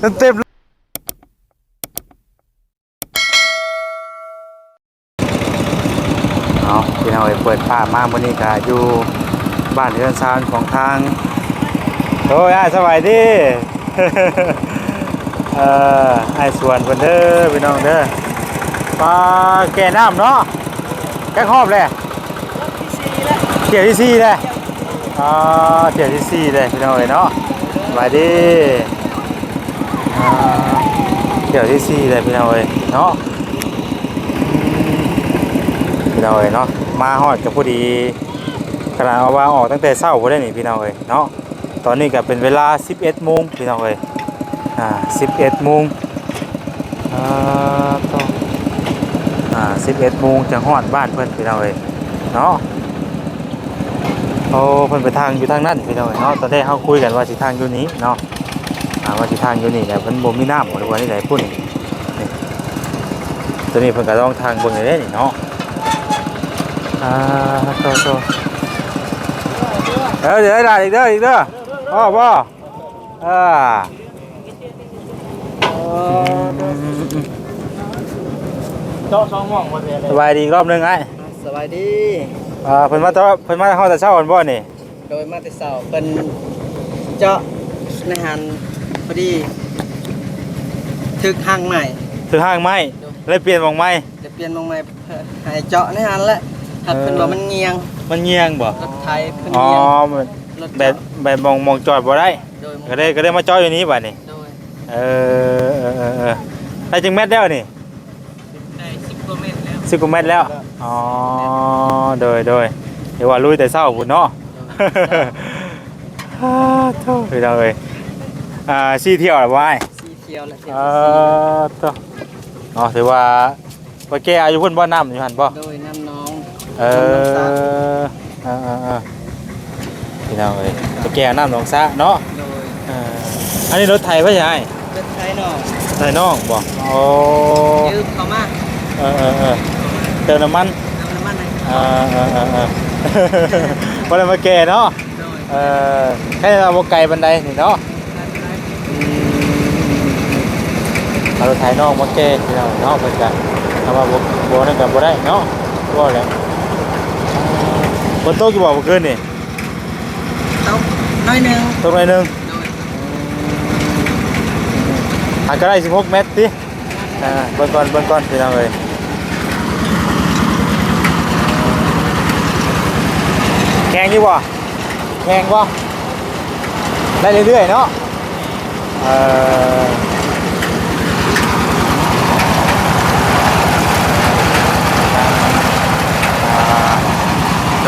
เต็มเต็มเอาพี่น้องเอ้ยเปิดภาพมามื้อนี้ก็อยู่บ้านเรือนซานของทางโอ้ยอ้ายสบายดีเอ่อไอ้ายสวนเพิ่นเด้อพี่น้องเด้อปลาแก่น้ำเนาะแก่ครอบเลยเที่ยวที่สี่เลยอ่าเที่ยวที่สี่เลยพี่น้องเอ้ยเนาะสบายดีอ่า เที่ยวที่สี่เลยพี่น้องเอ้ยเนาะพี่น้องเอ้ยเนาะมาฮอดกับพอดีขนาดเอาว่าออกตั้งแต่เช้าพอได้นี่พี่น้องเอ้ยเนาะตอนนี้ก็เป็นเวลา 11โมงพี่น้องเอ้ยอ่า11โมงอ่าต้องอ่า11โมงจะฮอดบ้านเพิ่นพี่น้องเอ้ยเนาะโอ้เพิ่นไปทางอยู่ทางนั้นพี่น้องเอ้ยเนาะตอนแรกเฮาคุยกันว่าสิทางอยู่นี้เนาะ อ่าว่าสิทางอยู่นี่แต่เพิ่นบ่มีน้ำหรือว่านี่ไหนพุ่นนี่นี่ตัวนี้เพิ่นก็ต้องทางเบิ่งได้นี่เนาะอ่าโตโตเออเดี๋ยวได้อีกเด้ออีกเด้อพ่อพ่ออ่าเจ้าสองหม่องบ่เสียเลสยบายดีอีกรอบหนึงไอ้สบายดี อ่าเพิ่นมาแต่ว่าเพิ่นมาเฮาแต่เช้าก่อนบ่นี่โดยมาแต่เช้าเป็นเจาะในหัน พอดีถึกห้างใหม่ถึงห้างไม้เลยเปลี่ยนหมองไม้จะเปลี่ยนมองใหม่ให้เจาะในหันแหละถ้าเป็นว่ามันเงียงมันเงียงบ่รถไทยเพิ่นอ๋อเงียงมันรถแบบเจาะแบบมองมองจอดบ่ได้ โดยก็ได้ก็ได้มาจอดอยู่นี้บัดนี้โดยเออเออเออเออได้จึงแมตรแล้วนี่ได้10กว่าเมตรแล้ว10กว่าเมตรแล้วอ๋อโดยโดยเดี๋ยวว่าลุยแต่เช้าพุ่นเนาะ ฮ่าโธ่พี่น้องเอ้ย อ่าซี่เที่ยวล่ะบ่อ้ายสีเขียวและเขียวเออโธ่เนาะถือว่าว่าแกอายุเพิ่นบ่น้ำอยู่หั่นบ่ โดยน้ำน้องเออเออเออเออพี่น้องเอ้ยไปแก้น้ำหนองซะเนาะโดยเอออันนี้รถไทยป่ะยายรถไทยน้องไทยน้องบ่โอ้ยืมเข้ามาเออเออเออเติมน้ำมันน้ำน้ำมันให้เออเออเออเออบ่ได้มาแก้เนาะโดยเออแค่เราบ่ไกลบันไดนี่เนาะอืม เอารถไทยน้องมาแก้พี่น้องเนาะเพิ่นก็ทำว่าบ่บ่นั่นก็บ่ได้เนาะบ่แล้วฝนตกอยู่บ่เมื่อคืนนี่เอาน้อยหนึงตกหน่อยหนึงโดยอาจจะได้16เมตรติอ่าเบิ่งก่อนเบิ่งก่อนพี่น้องเอ้ยแข่งอยู่บ่แข่งบ่ได้เรื่อยๆเนาะเอ่ออ่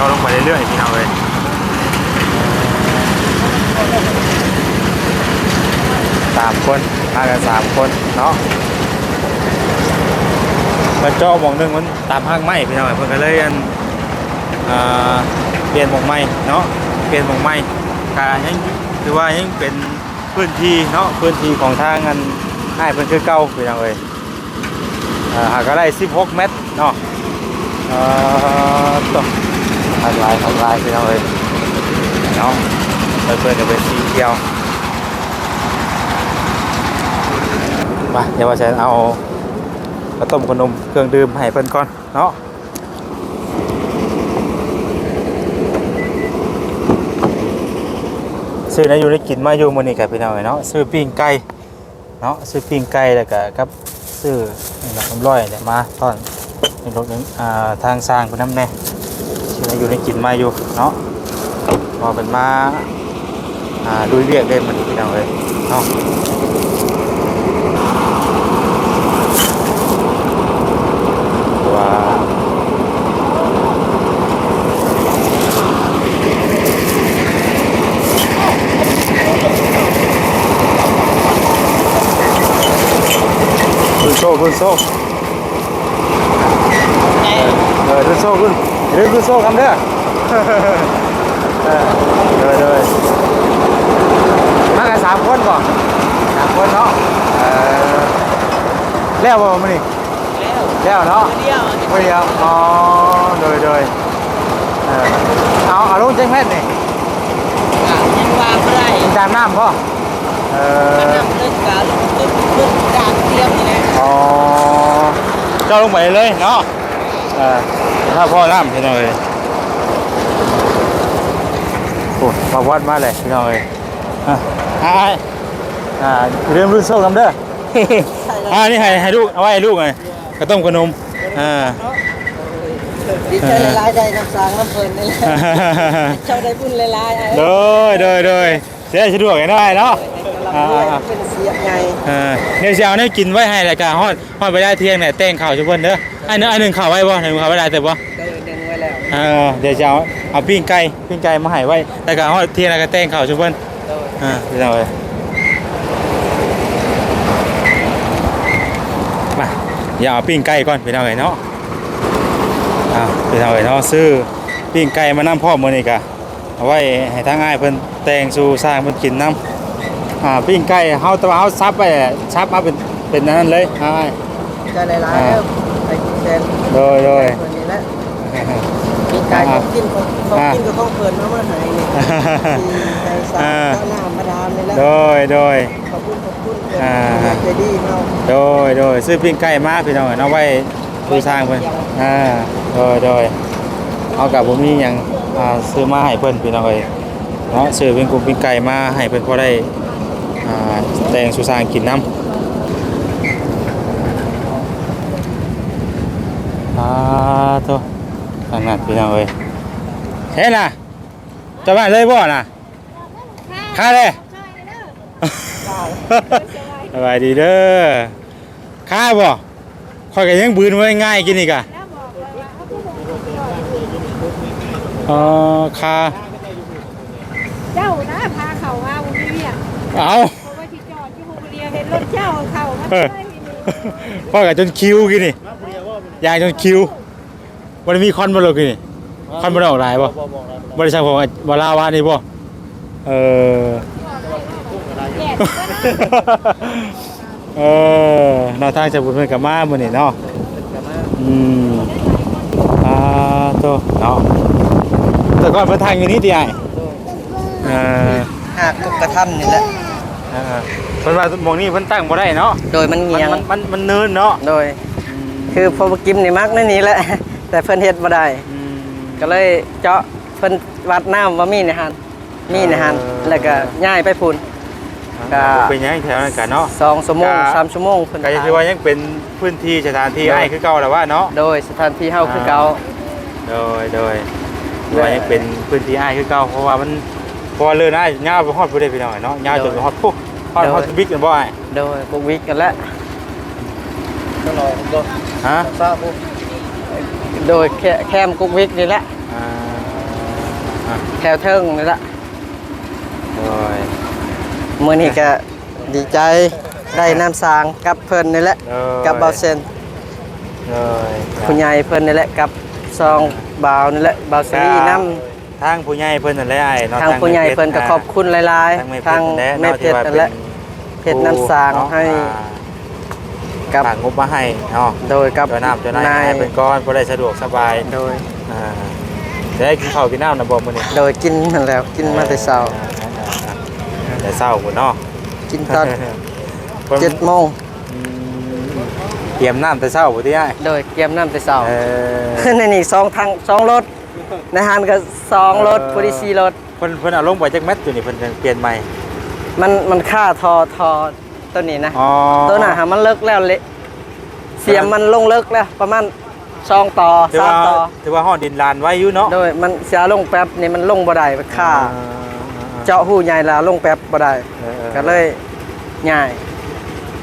เจาลงไปเรื่อยๆพี่น้องเอ้ยสามคนมากันสามคนเนาะมันเจาะหมองหนึงมันตามห้างไม้พี่น้องเอ้ยเพิ่อนก็เลยอันเปลี่ยนหมองไม้เนาะเปลี่ยนหมองไม้ก็ยังคือว่ายังเป็นพื้นที่เนาะพื้นที่ของทางอันให้เพิ่นคือเก่าพี่น้องเอ้ยอ่าหากก็ได้16เมตรเนาะเอ่ อต้องทำลายทำลายพี่น้องเอ้ยเนาะเพิ่นเพิ่นก็เป็นสีเขียวมาเดี๋ยวว่าจะเอาข้าวต้มขนมเครื่องดื่มให้เพิ่นก่อนเนาะซื้อนะอยู่ได้กินมาอยู่มื้อนี้กับพี่น้องเนาะซื้อปิ้งไก่เนาะซื้อปิ้งไก่แล้วก็กับซื้อนี่ละผมร้อยเนี่ยมาตอนในรถนึงอ่าทางสร้างเพิ่นนำแน่ ซื้อนะอยู่ได้กินมาอยู่เนาะพอเป็นมาอ่าดูเรียกได้มันพี่น้องเอ้ยเนาะว่าคุณโซ่คุณโซ่เออคุณโซ่คุณ เรื่องคุณโซ่คำเด้อเออเลยเลยมากันสามคนก่อนสามคนเนาะเออแล้วบ่มื้อนี้แล้วแล้วเนาะเดียวไม่เดียวอ๋อโดยโดยเออเอาเอาลงเจ๊งแม่นี่ยังวางบ่ได้จามน้ำพ่อเออน้ำเลิกการต้นต้นกลางเทียมนี่แหละอ๋อเจ้าลงไปเลยเนาะ อ่าถ้าพ่อน้ำพี่น้องเลยโอ้มาวัดมาเลยพี่น้องเลยอะอ่าอ่าเริ่มรุ่นโซ่กันเด้ออ่านี่ให้ให้ลูกเอาไว้ให้ลูกไงกระต้มขนมอ่าดีใจหลายๆใจน้ำสางน้ำเพลินนี่แหละเจ้าได้บุญหลายๆไอ้โดยโดยโดยเสียสะดวกกันได้เนาะกำลังด้วยเป็นเสียไงเออเดี๋ยวจะเอาเนี่ยกินไว้ให้รายการฮอดฮอดไปได้เที่ยงเนี่ยแต่งข่าวชุบเพิ่นเด้อ อันนึงอันหนึงข่าวไว้บ่หนึ่งข่าวไว้ได้แต่บ่ก็ดึงไว้แล้วเออเดี๋ยวจะเอาเอาปิ้งไก่ปิ้งไก่มาให้ไว้รายการฮอดเที่ยงแล้วก็แต่งข่าวชุบเพิ่นโดยอ่าพี่น้องเอ้ยมาอย่าเอาปิ้งไก่ก่อนพี่น้องเอ้ยเนาะอ่าพี่น้องเอ้ยเนาะซื้อปิ้งไก่มานำพ่อมื้อนี้กะเอาไว้ให้ทางอ้ายเพิ่นแต่งสู่สร้างเพิ่นกินนํอ่าปิ้งไก่เฮาแต่ว่าเฮาซับไปซับมาเป็นเป็นอันนั้นเลยอ้ายใจหลายๆแล้วไอ้ แดนโดยโดยคนนี้แหละมีกายของกินของของกินกับของเพลินมาเมื่อไหร่นี่ใจสางข้าวหน้ามาดามนี่แหละโดยโดย ขอบคุณขอบคุณเพื่อ่าอนใจดีเนาะโดยโดยซื้อปิ้งไก่มาพี่น้องเอ้ยเอาไว้สู่สร้างเพิ่นอ่าโดยโดยเอากับบ่มีหยังอ่าซื้อมาให้เพิ่นพี่น้องเอ้ยเนาะซื้อเป็นกลุ่มปิ้งไก่มาให้เพิ่นพอได้อ่าแต่งสู่สร้างกินน้ำอ่าโตทางนั้นพี่น้องเอ้ยเฮ้น่ะจะมาเลยบ่น่ะค่าเลยสบายดีเด้อข้าบ่ข่อยก็ยังบืนไว้ง่ายกินอีกอะอ๋อข้าเจ้านะพาเขามาวันนี้เนี่ยเอาเพราะว่าที่จอดที่ภูเรียเห็นรถเจ้าเขามาเออได้มีพ่อก็จนคิวกินนี่ยางจนคิว มันมีคอนบ่ลงกินนี่คอนบ่ได้ออกหลายบ่บ่ได้ช่างผมบ่ลาวานี่บ่เออแดดเออเนาะทางจะบุญเพิ่นก็มามื้อนี้เนาะอืมอ่าโตเนาะแต่ก่อนมาทางอยู่นี่ติไอ้เออหากกกระทันนี่แหละเออเพิ่นว่าหมองนี้เพิ่นตั้งบ่ได้เนาะโดยมันเงียงมันมันมันเนินเนาะโดยคือพอมากินนี่มักนั่นนี่แหละ แต่เพิ่นเฮ็ดบ่ได้มก็เลยเจาะเพิ่นวัดน้ำว่ามีในหันมีในหันเออ แล้วก็ย้ายไปพุ่น ก็ เป็นหยังแถวนั้นกันเนาะ สองชั่วโมงก็ สามชั่วโมงเพิ่นก็ยังถือว่ายังเป็นพื้นที่สถานที่ไอ้คือเก่าแหละว่าเนาะ โดยสถานที่เฮาคือเก่า โดยโดยถือว่ายังเป็นพื้นที่ไอ้คือเก่าเพราะว่ามันเพราะว่าเลื่อนไอ้ยาวไปฮอดผู้ใดพี่น้องเนาะยาวจนไปฮอดปุ๊บฮอดฮอดบิ๊กกันบ่ไอ้โดยบุกวิกกันแล้วฮะ โดยแคแคมกุกวิกนี่แหละอ่าอะแถวเทิงนี่แหละโดยมื้อนี้ก็ดีใจได้น้ำสางกับเพิ่นนี่แหละโดยกับเบาเซนโดยผู้ใหญ่เพิ่นนี่แหละกับซองบ่าวนี่แหละบ่าวซีน้ำทางผู้ใหญ่เพิ่นนั่นแหละไอ้เนาะทางผู้ใหญ่เพิ่นก็ขอบคุณหลายทางแม่ๆเพทางชรนั่นแหละแม่เพชรนั่นแหละเพชรน้ำสางให้กั กับบฝากงบมาให้เนาะโดยกับเจ้าน้ำเจ้านายนายให้เป็นก้อนบ่ได้สะดวกสบายโดยอ่าจะได้กินข้าวกินน้ำนะบ่มื้อนี้โดยกินนั่นแล้วกินมาแต่เช้าแต่เช้าพุ่นเนาะกินตอนเพิ่นเจ็ดโมงอืมเตรียมน้ำแต่เช้าพุ่นติไอ้โดยเตรียมน้ำแต่เช้าเออในนี่สองทางสองรถในหันก็สองรถพอดีสี่รถเพิ่นเพิ่นเอาลงไปจักแมตอยู่นี่เพิ่นจะเปลี่ยนใหม่มันมันค่าทอทอ ตัวนี้นะอ๋อตัวน่ะหามันเลิกแล้วเละเสียมมันลงเลิกแล้ว ประมาณสองต่อถือสามว่าต่อถือว่าห้องดินลานไว้อยู่เนาะโดยมันเสียลงแป๊บนี่มันลงบ่ได้มันค่าอ่เจาะหูใหญ่ละลงแป๊บบ่ได้ออออก็เลยง่าย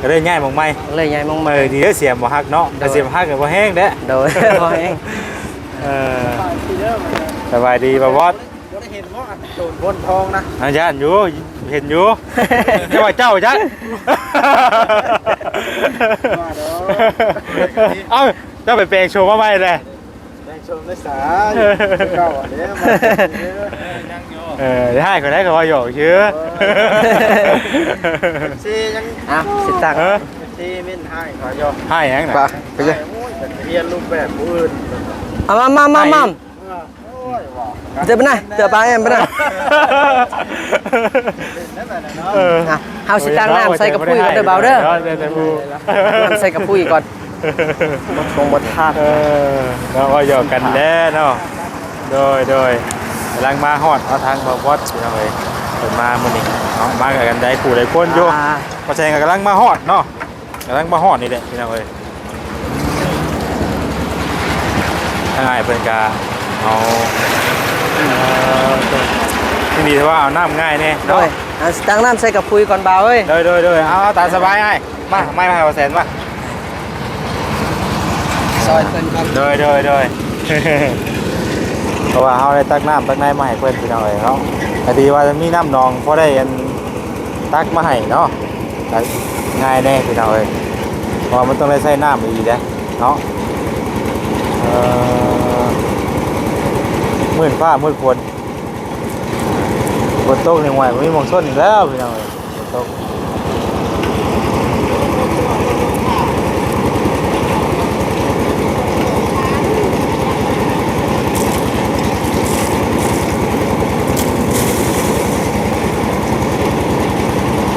ก็เลยง่ายหมองไหมเลยใหญ่มองเอมาอดีเด้อเสียมบ่ฮักเนาะแต่เสียมฮักก็บ่แห้งเด้อโดยพอเองเออสบายดีบ่บอสเห็นว่าโดนบนทองนะอาจารย์อยู่เห็นอยู่เจ้าว่าเจ้าจัก เอ้าเจ้าไปแปลงโชว์มาใหม่เลยได้ชมได้สาเก่าเด้อเออได้ก็ได้ก็ว่าหยอกเชื่อซียังอะสิตังเออซีมินให้ขอยอให้หยังน่ะไปไปเลยเรียนรูปแบบผู้อื่นเอามามามามาโอ้ยเดี๋ยวไปไหนเดี๋ยวไปแอมไปไหน เอออะเฮาสิตั้งน้ำใส่กระปุ้ยก่อนเด้อเบาเด้อเด้อเด้อผู้น้ำใส่กระปุ้ยก่อนบ่ทงบ่ทาดเออเราก็หยอกกันแน่เนาะโดยโดยกำลังมาฮอดเอาทางบาวอดพี่น้องเอ้ยเปิดมามื้อนี้เนาะมากันได้ผู้ได้คนอยู่อ่าเพราะฉะนั้นก็กำลังมาฮอดเนาะกำลังมาฮอดนี่แหละพี่น้องเอ้ยง่ายเพิ่นก็เอาเอ่อที่ดีแต่ว่าเอาน้ำง่ายแน่โดเนาะย เอาสิตั้งน้ำใส่กระปุ้ยก่อนเบาเอ้ยโดยโดยโดยเอาเอาตามสบายไอ้มาไม่มาเอาแสนมาซอยเพิ่นก่อนโดยโดยโดยเพราะว่าเขาได้ตักน้ำตักในมาให้เพื่อนพี่น้องเลยเนาะแต่ดีว่าจะมีน้ำนองพอได้อันตักมาให้เนาะก็ง่ายแน่พี่น้องเลยเพราะว่ามันต้องได้ใช้น้ำอีกนะเนาะเอ่อมื่นฟ้ามื่นฝน ฝนตกหนึ่งวันไม่มีหมองส้นอีกแล้วพี่น้องเลยฝนตก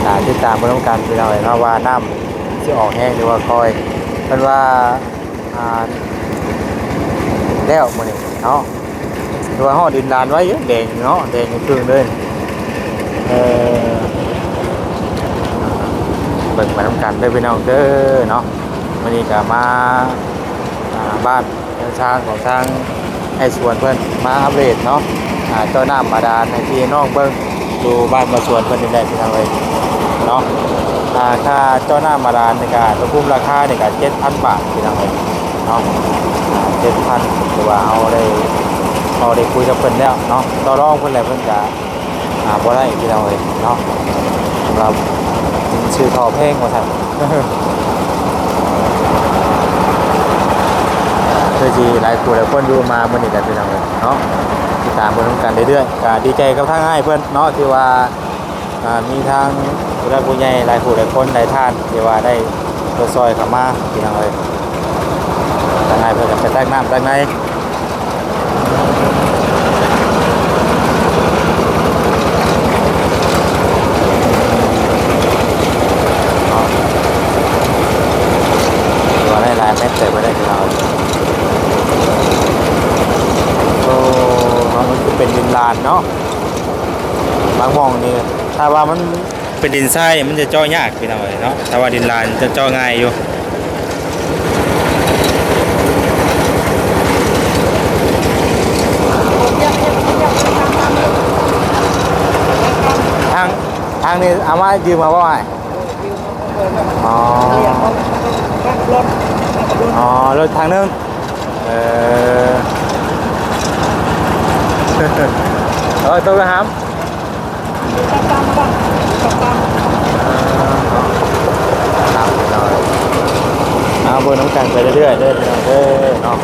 ตามที่ตามบนต้องการพี่น้องเห็นว่าว่าน้ำที่ออกแห้งหรือว่าคอยเป็นว่าอ่าแล้วมันนี่เนาะหรือว่าห่อดินดานไว้เยอะแดงเนาะแดงครึ่งเลย เออเบิ่งมาต้องการได้พี่น้องเด้อเนาะวันนี้ก็มาบ้านทางของทางให้สวนเพื่อนมาอัปเดตเนาะอ่าเจ้าน้ำมาดานในพี่นองเบิ่งดูบ้านมาสวนเพื่อนนี่แหละพี่น้องเลยเนาะอ่าค่าเจ้าหน้ามาดานในการควบคุมราคาในการเจ็ดพันบาทพี่น้องเอ้ยเนาะเจ็ดพันถือว่าเอาได้เอาได้คุยกับเพิ่อนแล้วเนาะต่อรองเพิ่อนแล้วเพิ่อนจะ อ่าบ่ได้พี่น้องเอ้ยเนาะสำหรับชื่อทอเพลงว่าซั่นเพื่อที่หลายผู้หลายคนดูมามื้อนี้กันพี่น้องเอ้ยเนาะติดตามเพิ่นนำกันเรื่อยๆก็ดีใจกับทางให้เพิ่อนเนาะที่ว่ามีทางผู้ใหญ่ผู้ใหญ่หลายผู้หลายคนหลายท่านที่ว่าได้ตัวซอยเข้ามาพี่น้องเลยทางในเพื่อนจะไปแตกน้ำแตกในเอาตัวได้หลายเม็ดแต่ไม่ได้พี่น้องโอ้มันคือเป็นดิน ลานเนาะบางหมองนี่ถ้าว่ามันเป็นดินทรายมันจะเจ่อยากพี่น้องเอ้ยเนาะถ้าว่าดินลานจะเจ่อง่ายอยู่ทางทางนี้เอามายืมมาว่าไงอ๋ออ๋อรถทางนึงเออ เออตัวกระหำครับเราเอาบนน้ำกันไปเรื่อยๆเด้อพี่น้องเด้อเนาะ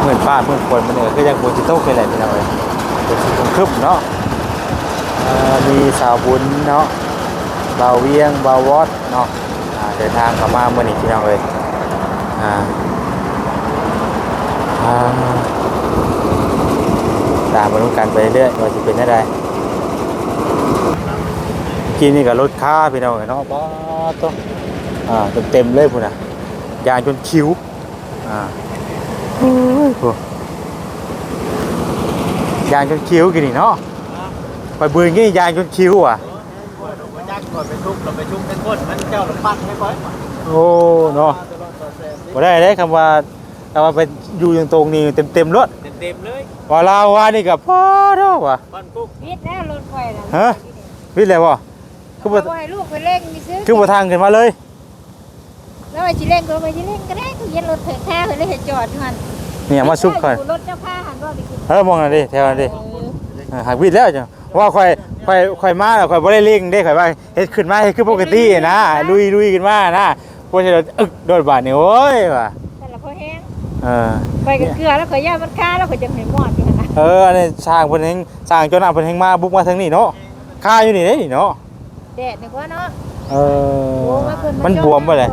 เหมือนฟ้าเหมือนฝนมันเออก็ยังบนจิตโต้เป็นไรพี่น้องเลยเป็นสีครึบๆเนาะเอ่อมีสาวบุญเนาะเบาเวียงเบาวอดเนาะอ่าเดินทางเข้ามาเมื่อนี้พี่น้องเลยอ่าอ่า ตามบนน้ำกันไปเรื่อยๆว่าจะเป็นได้กินนี่กับรถค้าพี่น้องเนาะป้าต้องอ่าเต็มๆเลยพุ่นน่ะยางจนคิ้วอ่าโอ้ยพุ่นยางจนคิ้วกินนี่เนาะไปเบืนงี้ยางจนคิ้วอะยักก่อนไปทุบเราไปทุบเป็นคนมันเจ้าหรือปั้นให้ก่อนโอ้เนาะบ่ได้เลยคำว่า คำว่าไปอยู่ตรงๆนี่เต็มๆรถเต็มเลยว่าลาวว่านี่กับพ่อเนาะว่ะปั้นกุ๊กพิษแล้วรถไฟน่ะฮะวิทย์แล้วบ่คือบ่เขาให้ลูกไปเร่งมีซื้อคือบ่ทางขึ้นมาเลย แล้วไปชิเร่งก็ไปชิเร่งก็ได้ก็เย็นรถเถิดแท้เลยเห็นจอดหันเนี่ยมาซุปค่อยรถเจ้าผ้าหันก็ไปกินเออมองหน่อยดิแถวนั้นดิเออเออหักวิดแล้วจ้ะว่าค่อยค่อยค่อยมาแล้วค่อยบ่ได้เร่งได้ค่อยว่าเฮ็ดขึ้นมาเฮ็ดคือปกตินะลุยลุยขึ้นมานะพวกเราอึกโดดบาดนี่โอ้ยว่ะ แต่ละพอแห้งเออไปกับเกลือแล้วข่อยย่ามันค่าแล้วข่อยจะเห็นหมอดอยู่หั่นนะเอออันนี้สร้างเพิ่นเฮงสร้างจนน่ะเพิ่นเฮงมาบุกมาทางนี้เนาะค่าอยู่นี่เด้นี่เนาะแดดนึกว่าเนาะเอโอ้อว่าเพิ่มันจาะบวมบ่เลย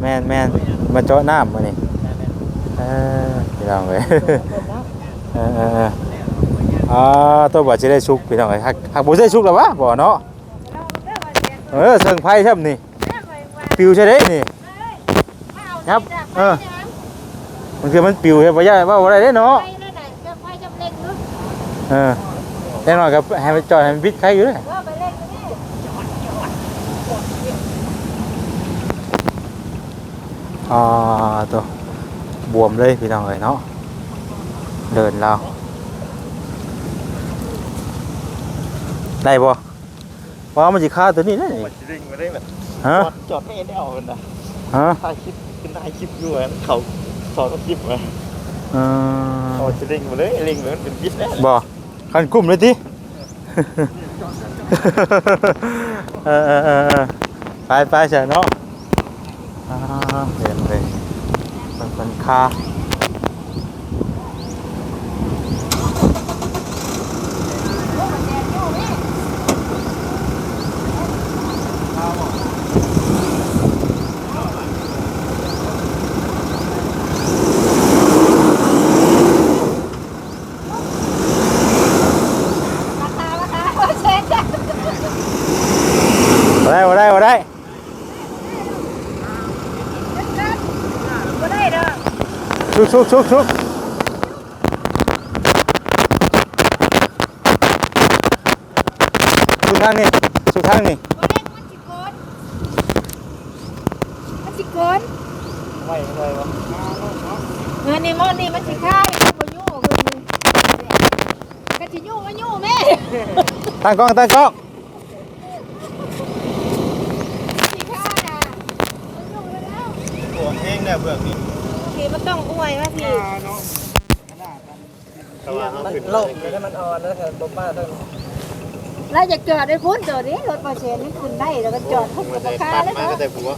แม่นแม่นมาเจาะน้ำมานี่เเออพี่น้องเอ้ยเออเออเอออ่าตัวบ่สิได้ชุกพี่น้องเอ้ยหักหักบ่ได้ชุกแล้ววะบ่เนาะเออเสิงไผครับนี่ปิวใช่เด้นี่ครับเออ มันคือมันปิวเฮ็ดบ่ได้ว่าบ่ได้เด้เนาะ ไปแล้วน่ะจะไปจะเล่นนึกเออแน่นอนครับให้มันจอดให้มันบิดใครอยู่เด้ว่าไปเล่นนี่อ่าตัวบวมเลยพี่น้องเอ้ยเนาะ เดินแล้วได้บ่ว่ามันสิฆ่าตัวนี้ได้นี่มันจะดึงมาได้แบบฮะจอดไม่ได้เอากันนะฮะ ถ่ายคลิปขึ้นถ่ายคลิปอยู่อะเขา สอนคลิปมาเอเอาอจะดึงมาเลยลิงมันเป็นบิดแล้วบ่คันกลุ่มเลยติ เออเออเออเออไปไปเสียเนาะอ่าเห็นเลยมันเป็นคาบ่ได้บ่ได้บ่ได้ บ่ได้ดอก ชุกชุกชุกชุกชุกทางนี้ชุกทางนี้บ่ได้มันสิโกนมันสิโกนไม่ไม่วะเงินนี่มอนนี่มันสิค่ายบ่ยู่เพิ่นก็สิยู่มายู่แม่ตั้งกล้องตั้งกล้องสิค่าน่ะมันยู่แล้วตัวแห้งเนี่ยเบื้องนี้พี่มัน ต้องอวยว่าพี่แต่ว่าเขามันขึ้นโลกให้มันอ่อนแล้วก็บ่มาทั้งแล้วจะจอดได้พุ่นจอดนี้รถประเชนนี่ขึ้นได้แล้วก็จอดพุ่นมักับนราจะคาตัดแล้วมาเนาะก็แต่หัว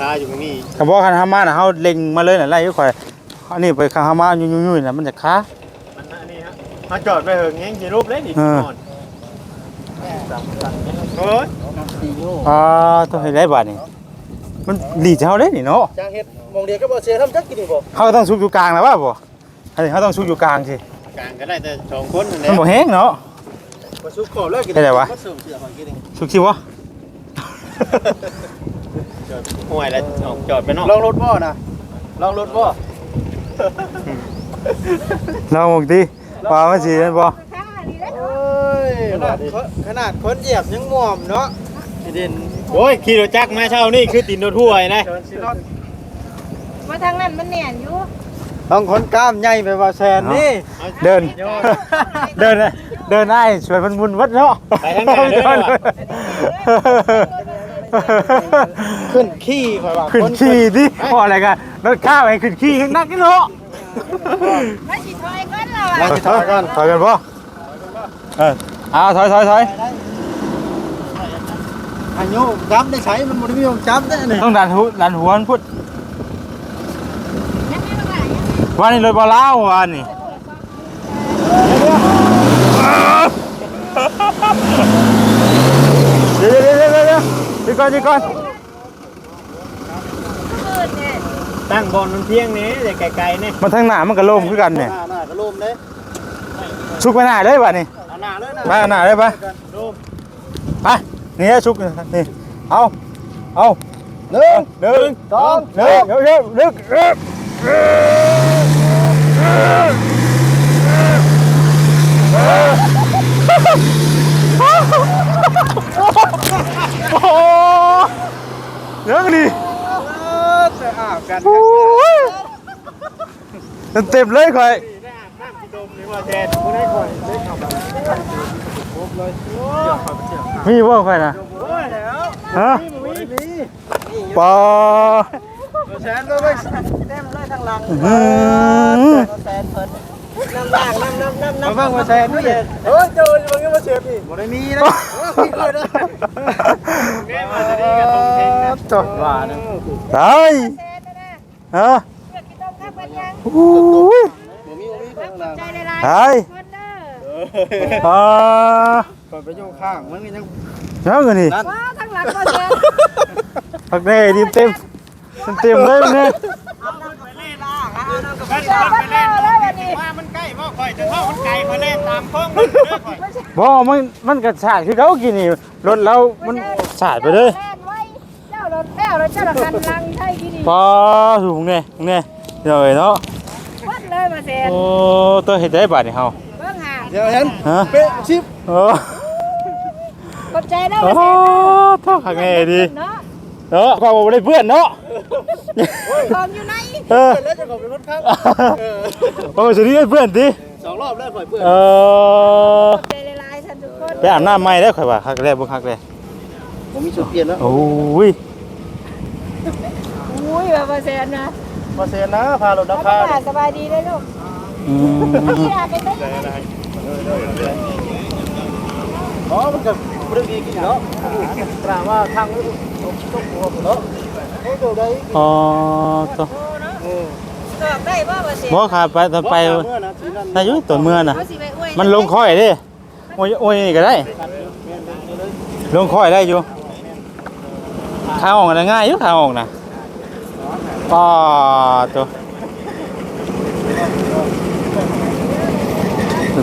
ตาอยู่ตรงนี้คำบอกคันฮามาน่ะเฮาเล็งมาเลยน่ะไล่อยู่ข่อยอันนี้ไปคันฮามายุ่ยๆๆน่ะมันจะค้ามันอันนี้ฮะมาจอดไปเหิงแห้งจีรูปเล่นอีกเออก่อนเฮ้ยสี่โยอ่าต้องให้ได้บาดนี่ มันหลีจะเฮาได้นี่เนาะจ้างเฮ็ดมองเดียวก็บ่เสียทำจักกินนี่บ่เฮาก็ต้องซุกอยู่กลางแล้วว่าบ่อันนี้เฮาต้องซุกอยู่กลางสิกลางก็ได้แต่สองคนนั่นแหมันบ่ละแห้งเนาะบ่สุกขอแล้วกินได้วะมาเสริมเสียของกินนี่ซุกสิวะจอดห่วยแล้วออกจอดไปนอกลองรถบ่น่ะลองรถบ่ลองมองดิว่ามันสินั่นบ่ราคานี่แหละโอ้ยขนาดคนขนาดคนเหยียบยังม่วมเนาะสิเด่น โอ้ยขี่รถจักรมาเช่านี่คือตีนรถห่วยนะเชิญสิรถมาทางนั้นมันแน่นอยู่ต้องคนกล้ามใหญ่ไปว่าแซนนี่เดิน เดินน่ะเดินได้ช่วยมันมุนวัดเนาะไปทางไหนเด้อวะขึ้นขี้ข่อยว่าขึ้นขี่ดิพออะไรกันรถข้าวให้ขึ้นขี่ข้างนักนี่เนาะมาสิถอยก่อนเรามาอะสิถอยก่อนถอยกันป่ะเออเอาถอยถอยถอย อายุจับได้ใช้มันบ่ได้มีของจับได้นี่ต้องดันหัวดันหัวมันพุดยังไงบ้างล่ะว่านี่รถบอลล่าววันนี่เดี๋ยวเดี๋ยวเดี๋ยวเดี๋ยวเดี๋ยวดีก่อนดีก่อนคืนเนี่ยตั้งบอลมันเที่ยงนี้แต่ไกลๆเนี่ยมันทั้งหน้ามันก็โล่มคือกันเนี่ยหน้าหน้ากระโลมเลยชุกไปหน้าเลยป่ะนี่เอาหน้าเลยนะไปหน้าเลยป่ะรูปไป นี่ชุกนี่เอาเอาหนึ่งหนึ่งสองหนึ่งเร็วเร็วเร็วเร็วโอ้โหเรื่องนี้จะอาบกันโอ้ยเต็มเลยค่อยน้ำกิดมหรือว่าแทนผู้ได้ก่อนได้ขับ แบบครบเลยมีบ่ค่อยนะโอ้ยแล้วฮะปอแซนเลยไปเต็มเลยทางหลังแซนเพิ่นน้ำล่างน้ำน้ำน้ำน้ำมาบ้างมาแซนนี่เออเจอมันก็มาเสียพี่บ่ได้มีนะพี่เคยนะแม่มาจะดีกับตรงเพลงนะจดว่านะตายฮะเลือกกินต้มข้าวกันยังโอ้ยบ่มีบ่มีทางหลังใจละลาย ออ่าก่อนไปอยู่ข้างมันก็ยังยังไงนี่ว้าวทางหลังก็แซนผักแน่ดิเต็มเต็มเลยเนี่ยเอาน้ำไปเล่ล่างเอาน้ำเจอกันแล้วแล้ววันนี้ว่ามันใกล้บ่ค่อยจะเท่ามันไกลค่อยเล่นตามโค้งมันเด้อค่อยบ่มันมันก็สาดคือเขากินนี่รถเรามันสาดไปเลยแล่นไว้เจ้ารถแป้วแล้วเจ้าละกันลังไทยกินนี่ปอสูงเนี่ยเนี่ยเดี๋ยวเนาะวัดเลยมาแสนโอ้ตัวเฮ็ดได้บาดนี่เฮาเบิ่งหาเดี๋ยวเห็นฮะเป๊ะชิบโอ้ขอบใจเด้อโอ้มาแสนท้องขังไงดีเนาะเนาะก็บ่ได้เพื่อนเนาะของอยู่ไหนเออแล้วจะขอเป็นรถครับเออโอ้สิได้เพื่อนติสองรอบแล้วข่อยเปื่อนเออขอบใจหลายๆท่านทุกคนไปอาบน้ำใหม่แล้วข่อยว่าคักแรกบ่คักเลยผมมีชุดเปลี่ยนแล้วโอ้ยอุ้ยว่ามาแสนนะมาเซนนะพารถแล้วน้ำก็พาสบายดีเลยลูก อ๋อมันก็เรื่องดีกินเนาะกลางว่าทางนี้ต้องต้องหัวเนาะโอ้โหได้อ๋อตัวเออตอบได้บ่ขาดไปตอนไปเมื่อนะทีนั้นได้อยู่ตัวเมื่อน่ะ มันลงค่อยดิโอ้ยโอ้ยนี่ก็ได้ ลงค่อยได้อยู่ขาออกนะง่ายอยู่ขาออกนะป้าตัว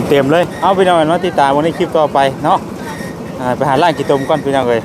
เต็มเลย เอาไปนอนมาติดตามวันนี้คลิปต่อไปเนาะอ่าไปหาร้านกินต้มก่อนพี่น้องเลย